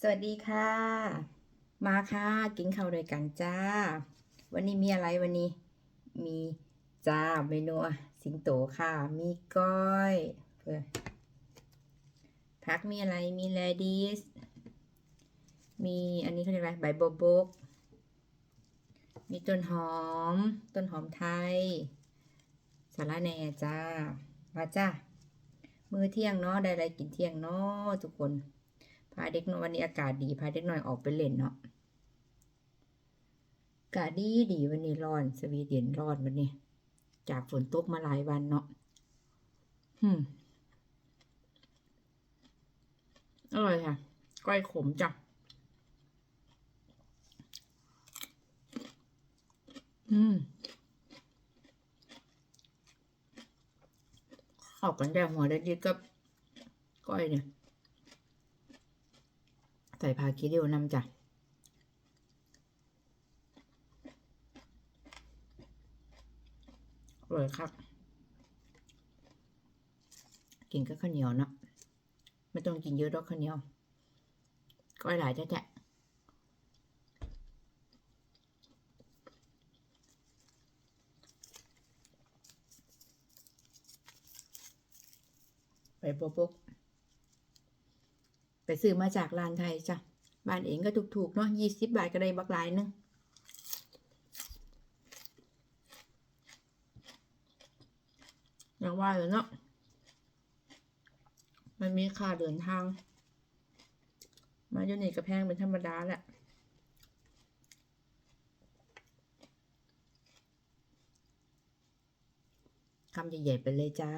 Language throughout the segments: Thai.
สวัสดีค่ะ มาค่ะกินข้าวด้วยกันจ้า วันนี้มีอะไรวันนี้ มีจ้าเมนูสิงโตค่ะ มีก้อยเพื่อพักมีอะไรมีแลดิสมีอันนี้เขาเรียกอะไรใบโบบก มีต้นหอม ต้นหอมไทย สาระแหน่จ้ามาจ้า มื้อเที่ยงเนาะได้อะไรกินเที่ยงเนาะทุกคน พาเด็กน้อยวันนี้อากาศดีพาเด็กน้อยออกไปเล่นเนาะอากาศดีดีวันนี้ร้อน สวีเดนร้อนวันนี้ จากฝนตกมาหลายวันเนาะอืมอร่อยค่ะก้อยขมจ้ะอืมเข้ากันได้หัวได้ดีกับก้อยเนี่ย ใส่พาคิริวนำจ้ะอร่อยครับกินกับข้าวเหนียวเนาะไม่ต้องกินเยอะหรอกข้าวเหนียวก้อยหลายจ๊ะไปปุ๊บ ไปซื้อมาจากร้านไทยจ้ะบ้านเองก็ถูกๆเนาะยี่สิบบาทก็ได้บักหลายหนึงอย่างว่าเลยเนาะมันมีค่าเดินทาง มาอยู่นี่ก็แพงเป็นธรรมดาแหละคำใหญ่ๆไปเลยจ้า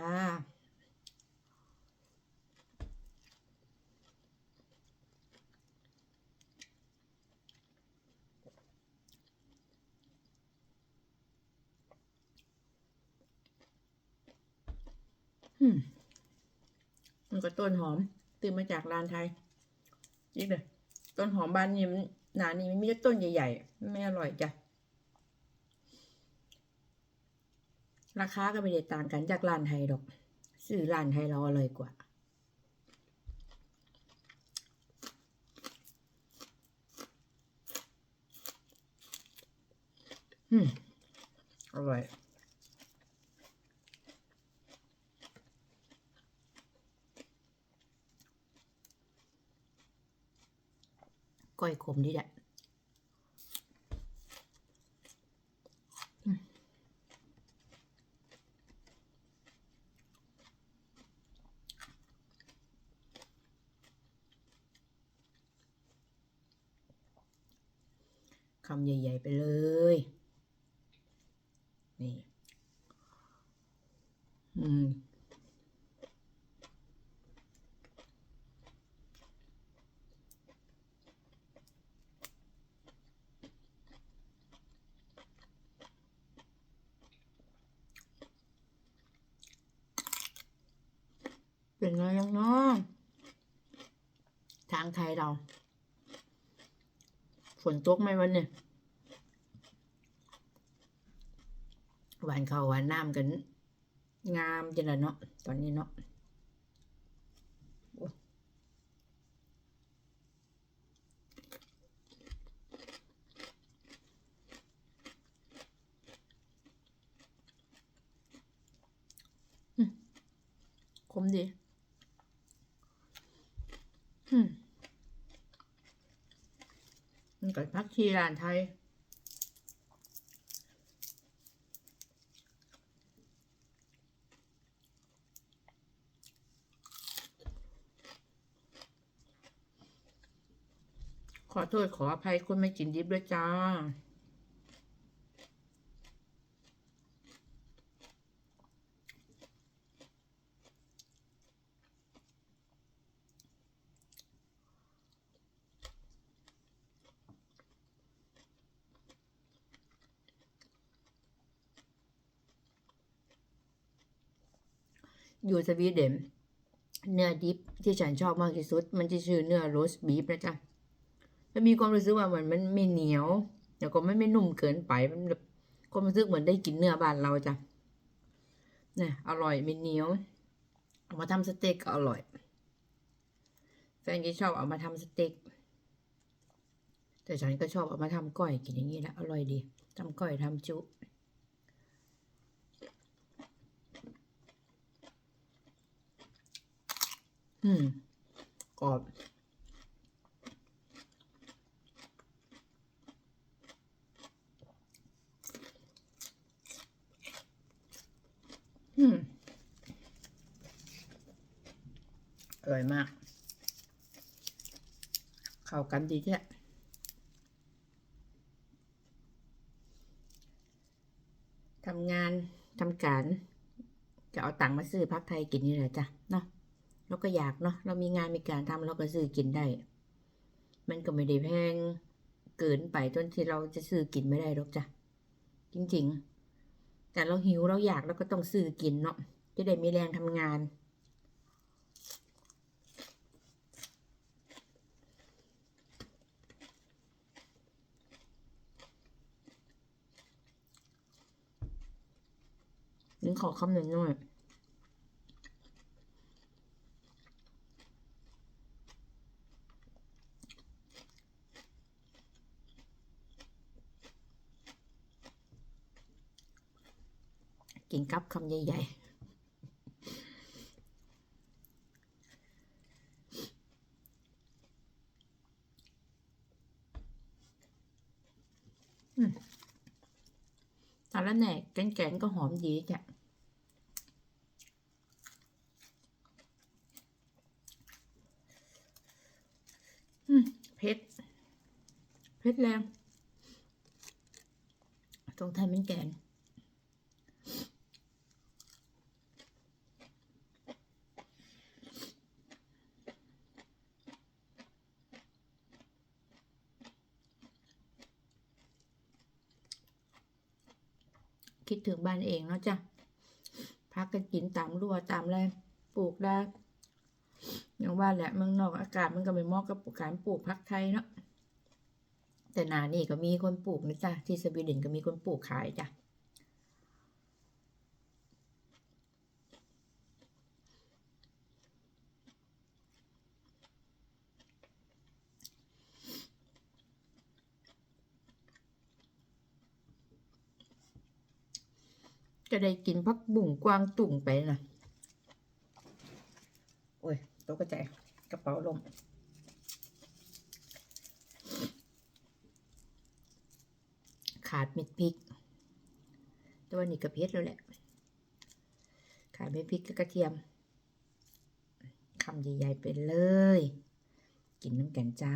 มันก็ต้นหอม ตื่นมาจากร้านไทยนี่เลยต้นหอมบ้านนี้มันหนานี่มันไม่ใช่ต้นใหญ่ๆ ไม่อร่อยจ้ะ ราคาก็ไม่ได้ต่างกันจากร้านไทยดอก ซื้อร้านไทยเราอร่อยกว่าอืมอร่อย ก้อยขมดีแหละคำใหญ่ ๆ ไปเลย นี่ อืม เป็นไงยังน้องทางไทยเรา ฝนตกไหมวันนี่ยหวานเขาหวานน้ำกัน งามจังเลยเนาะตอนนี้เนาะโอ้อืมขมดี อืม มันก็พักชีร้านไทยขอโทษขออภัยคนไม่กินดิบด้วยจ้า อยู่สวีเดนเนื้อดิบที่ฉันชอบมากที่สุด มันจะชื่อเนื้อโรสบีฟนะจ๊ะมันมีความรู้สึกว่ามือนมันไม่เหนียวแล้วก็ไม่ไม่นุ่มเกินไปมันแบบความรู้สึกเหมือนได้กินเนื้อบ้านเราจ้ะนี่อร่อยไม่เหนียวเอามาทำสเต็กก็อร่อยแฟนก็ชอบเอามาทำสเต็กแต่ฉันก็ชอบเอามาทำก้อยกินอย่างนี้แหละอร่อยดีทำก้อยทำจุ อืมกรอบอืมอร่อยมาก เข้ากันดีแท้ทำงานทำการ จะเอาตังค์มาซื้อพักไทยกินนี่แหละจ้ะ เนาะ เราก็อยากเนาะเรามีงานมีการทำเราก็ซื้อกินได้ มันก็ไม่ได้แพงเกินไปจนที่เราจะซื้อกินไม่ได้หรอกจ้ะจริง ๆ แต่เราหิวเราอยากเราก็ต้องซื้อกินเนาะจะได้มีแรงทำงานนึงขอคำหนึ่งหน่อย กินกับคำใหญ่ๆอืมสารแหน่แกงๆก็หอมดีจ้ะอืมเผ็ดเผ็ดแรงตรงไทยมันแกง คิดถึงบ้านเองเนาะจ้ะพักกันกินตามรั้วตามอะไรปลูกได้อย่างว่าแหละเมืองนอกอากาศมันก็ไม่เหมาะกับการปลูกพักไทยเนาะแต่นานี่ก็มีคนปลูกนะจ้ะที่สวีเดนก็มีคนปลูกขายจ้ะ จะได้กินพักบุ่งกวางตุ่งไปนะโอ้ยตกกระจายกระเป๋าลมขาดเม็ดพริกแตัวนี้กระเพชรแล้วแหละ ขาดเม็ดพริกกับกระเทียม คำใหญ่ๆไปเลย กินน้ำแกงจ้า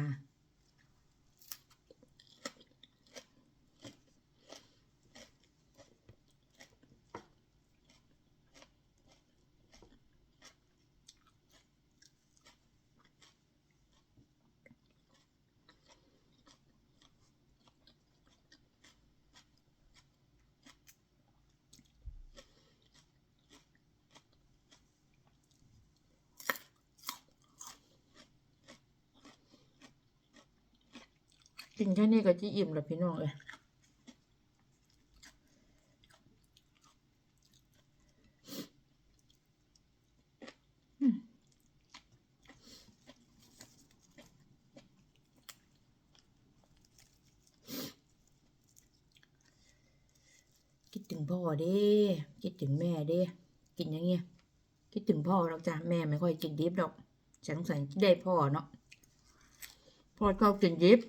กินแค่นี้ก็จะอิ่มแล้วพี่น้องเลยอืมคิดถึงพ่อเด้คิดถึงแม่เด้กินอย่างเงี้ยคิดถึงพ่อหรอกจ้ะแม่ไม่ค่อยกินดิบหรอกฉันสงสัยได้พ่อเนาะพ่อชอบกินดิบ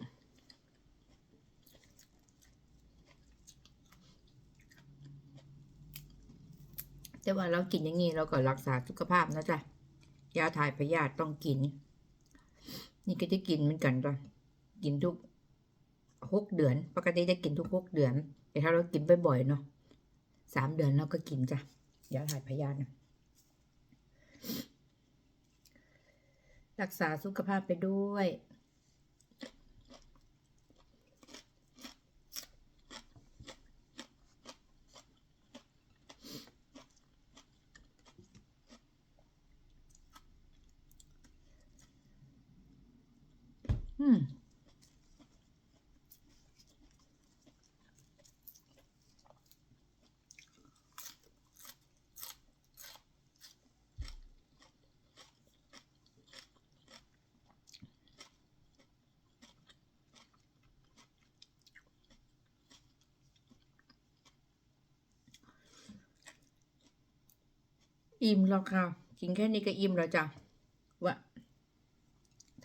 แต่ว่าเรากินอย่างนี้เราก็รักษาสุขภาพนะจ๊ะยาถ่ายพยาธิต้องกิน นี่ก็จะกินเหมือนกันจ้ะกินทุกหกเดือน ปกติจะกินทุกหกเดือน แต่ถ้าเรากินบ่อยๆเนาะสามเดือนเราก็กินจ้ะยาถ่ายพยาธินะรักษาสุขภาพไปด้วย อืม อิ่มแล้วค่ะกินแค่นี้ก็อิ่มแล้วจ้ะวะ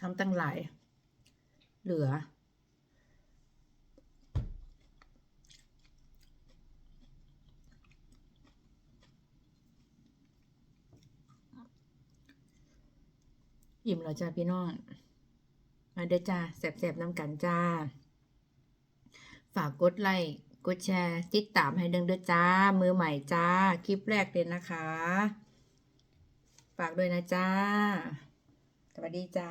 ทำตั้งหลาย เหลือ อิ่มแล้วจ้าพี่น้อง มาเด้อจ้าแสบๆน้ำกันจ้า ฝากกดไลค์กดแชร์ติดตามให้ด้งเด้อจ้า มือใหม่จ้า คลิปแรกเลยนะคะ ฝากด้วยนะจ้า สวัสดีจ้า